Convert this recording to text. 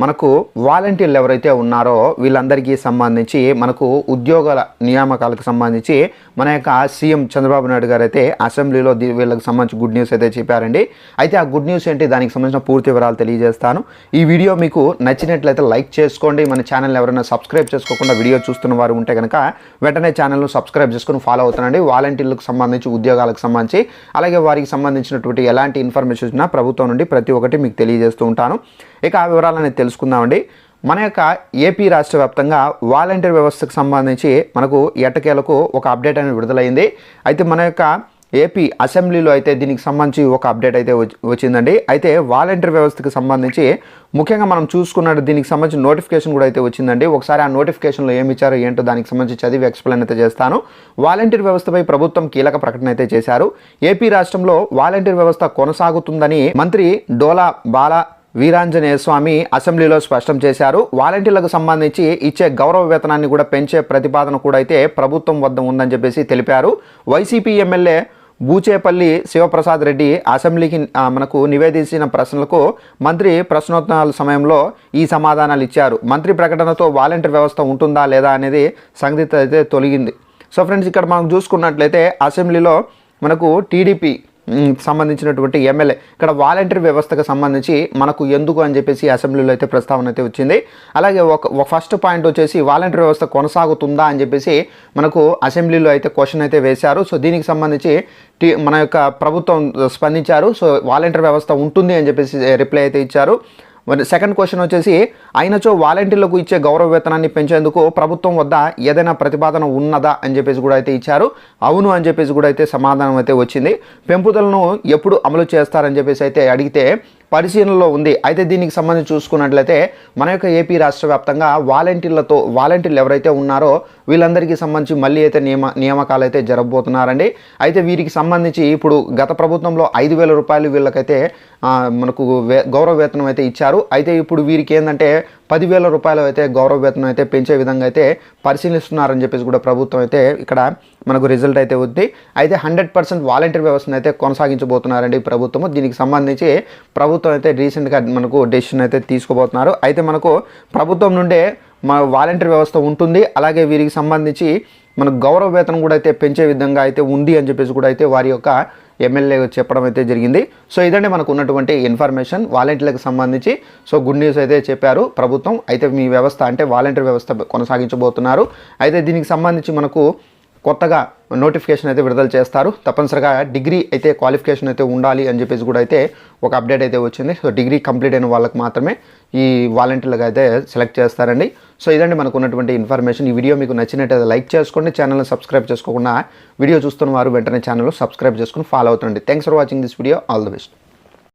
మనకు వాలంటీర్లు ఎవరైతే ఉన్నారో వీళ్ళందరికీ సంబంధించి మనకు ఉద్యోగాల నియామకాలకు సంబంధించి మన యొక్క సీఎం చంద్రబాబు నాయుడు గారు అయితే అసెంబ్లీలో వీళ్ళకి సంబంధించి గుడ్ న్యూస్ అయితే చెప్పారండి. అయితే ఆ గుడ్ న్యూస్ ఏంటి? దానికి సంబంధించిన పూర్తి వివరాలు తెలియజేస్తాను. ఈ వీడియో మీకు నచ్చినట్లయితే లైక్ చేసుకోండి. మన ఛానల్ ఎవరైనా సబ్స్క్రైబ్ చేసుకోకుండా వీడియో చూస్తున్న వారు ఉంటే కనుక వెంటనే ఛానల్ను సబ్స్క్రైబ్ చేసుకుని ఫాలో అవుతానండి. వాలంటీర్లకు సంబంధించి ఉద్యోగాలకు సంబంధించి అలాగే వారికి సంబంధించినటువంటి ఎలాంటి ఇన్ఫర్మేషన్ వచ్చినా ప్రభుత్వం నుండి ప్రతి ఒక్కటి మీకు తెలియజేస్తూ ఉంటాను. ఇక ఆ వివరాలను తెలుసుకుందామండి. మన యొక్క ఏపీ రాష్ట్ర వ్యాప్తంగా వాలంటీర్ వ్యవస్థకు సంబంధించి మనకు ఎట్టకేలకు ఒక అప్డేట్ అనేది విడుదలైంది. అయితే మన యొక్క ఏపీ అసెంబ్లీలో అయితే దీనికి సంబంధించి ఒక అప్డేట్ అయితే వచ్చిందండి. అయితే వాలంటీర్ వ్యవస్థకు సంబంధించి ముఖ్యంగా మనం చూసుకున్నట్టు దీనికి సంబంధించి నోటిఫికేషన్ కూడా అయితే వచ్చిందండి. ఒకసారి ఆ నోటిఫికేషన్లో ఏమి ఇచ్చారో ఏంటో దానికి సంబంధించి చదివి ఎక్స్ప్లెయిన్ అయితే చేస్తాను. వాలంటీర్ వ్యవస్థపై ప్రభుత్వం కీలక ప్రకటన అయితే చేశారు. ఏపీ రాష్ట్రంలో వాలంటీర్ వ్యవస్థ కొనసాగుతుందని మంత్రి డోలా బాలా వీరాంజనేయ స్వామి అసెంబ్లీలో స్పష్టం చేశారు. వాలంటీర్లకు సంబంధించి ఇచ్చే గౌరవ వేతనాన్ని కూడా పెంచే ప్రతిపాదన కూడా అయితే ప్రభుత్వం వద్ద ఉందని చెప్పేసి తెలిపారు. వైసీపీ ఎమ్మెల్యే బూచేపల్లి శివప్రసాద్ రెడ్డి అసెంబ్లీకి మనకు నివేదించిన ప్రశ్నలకు మంత్రి ప్రశ్నోత్తరాల సమయంలో ఈ సమాధానాలు ఇచ్చారు. మంత్రి ప్రకటనతో వాలంటీర్ వ్యవస్థ ఉంటుందా లేదా అనేది సంగతి అయితే తొలగింది. సో ఫ్రెండ్స్ ఇక్కడ మనం చూసుకున్నట్లయితే అసెంబ్లీలో మనకు టీడీపీ సంబంధించినటువంటి ఎమ్మెల్యే. ఇక్కడ వాలంటీర్ వ్యవస్థకు సంబంధించి మనకు ఎందుకు అని చెప్పేసి అసెంబ్లీలో అయితే ప్రస్తావన అయితే వచ్చింది. అలాగే ఒక ఫస్ట్ పాయింట్ వచ్చేసి వాలంటీర్ వ్యవస్థ కొనసాగుతుందా అని చెప్పేసి మనకు అసెంబ్లీలో అయితే క్వశ్చన్ అయితే వేశారు. సో దీనికి సంబంధించి మన యొక్క ప్రభుత్వం స్పందించారు. సో వాలంటీర్ వ్యవస్థ ఉంటుంది అని చెప్పేసి రిప్లై అయితే ఇచ్చారు. సెకండ్ క్వశ్చన్ వచ్చేసి అయినచో వాలంటీర్లకు ఇచ్చే గౌరవ వేతనాన్ని పెంచేందుకు ప్రభుత్వం వద్ద ఏదైనా ప్రతిపాదన ఉన్నదా అని చెప్పేసి కూడా అయితే ఇచ్చారు. అవును అని చెప్పేసి కూడా అయితే సమాధానం అయితే వచ్చింది. పెంపుదలను ఎప్పుడు అమలు చేస్తారని చెప్పేసి అయితే అడిగితే పరిశీలనలో ఉంది. అయితే దీనికి సంబంధించి చూసుకున్నట్లయితే మన యొక్క ఏపీ రాష్ట్ర వ్యాప్తంగా వాలంటీర్లతో వాలంటీర్లు ఎవరైతే ఉన్నారో వీళ్ళందరికీ సంబంధించి మళ్ళీ అయితే నియమ నియామకాలు అయితే జరగబోతున్నారండి. అయితే వీరికి సంబంధించి ఇప్పుడు గత ప్రభుత్వంలో ఐదు వేల రూపాయలు వీళ్ళకైతే మనకు గౌరవ వేతనం అయితే ఇచ్చారు. అయితే ఇప్పుడు వీరికి ఏంటంటే పదివేల రూపాయలు అయితే గౌరవ వేతనం అయితే పెంచే విధంగా అయితే పరిశీలిస్తున్నారని చెప్పేసి కూడా ప్రభుత్వం అయితే ఇక్కడ మనకు రిజల్ట్ అయితే ఉంది. అయితే హండ్రెడ్ పర్సెంట్ వాలంటీర్ వ్యవస్థను అయితే కొనసాగించబోతున్నారండి ప్రభుత్వము. దీనికి సంబంధించి ప్రభుత్వం అయితే రీసెంట్గా మనకు డెసిషన్ అయితే తీసుకోబోతున్నారు. అయితే మనకు ప్రభుత్వం నుండే మన వాలంటీర్ వ్యవస్థ ఉంటుంది. అలాగే వీరికి సంబంధించి మనకు గౌరవ వేతనం కూడా అయితే పెంచే విధంగా అయితే ఉంది అని చెప్పేసి కూడా అయితే వారి యొక్క ఎమ్మెల్యే చెప్పడం అయితే జరిగింది. సో ఇదండి మనకు ఉన్నటువంటి ఇన్ఫర్మేషన్. వాలంటీర్లకు సంబంధించి సో గుడ్ న్యూస్ అయితే చెప్పారు ప్రభుత్వం. అయితే మీ వ్యవస్థ అంటే వాలంటీర్ వ్యవస్థ కొనసాగించబోతున్నారు. అయితే దీనికి సంబంధించి మనకు కొత్తగా నోటిఫికేషన్ అయితే విడుదల చేస్తారు. తప్పనిసరిగా డిగ్రీ అయితే క్వాలిఫికేషన్ అయితే ఉండాలి అని చెప్పేసి కూడా అయితే ఒక అప్డేట్ అయితే వచ్చింది. సో డిగ్రీ కంప్లీట్ అయిన వాళ్ళకి మాత్రమే ఈ వాలంటీర్లుగా అయితే సెలెక్ట్ చేస్తారండి. సో ఇదండి మనకు ఉన్నటువంటి ఇన్ఫర్మేషన్ ఈ వీడియో మీకు నచ్చినట్టయితే లైక్ చేసుకోండి. ఛానల్ని సబ్స్క్రైబ్ చేసుకోకుండా వీడియో చూస్తున్న వారు వెంటనే ఛానల్ సబ్స్క్రైబ్ చేసుకుని follow అవుతుండండి. Thanks for watching this video all the best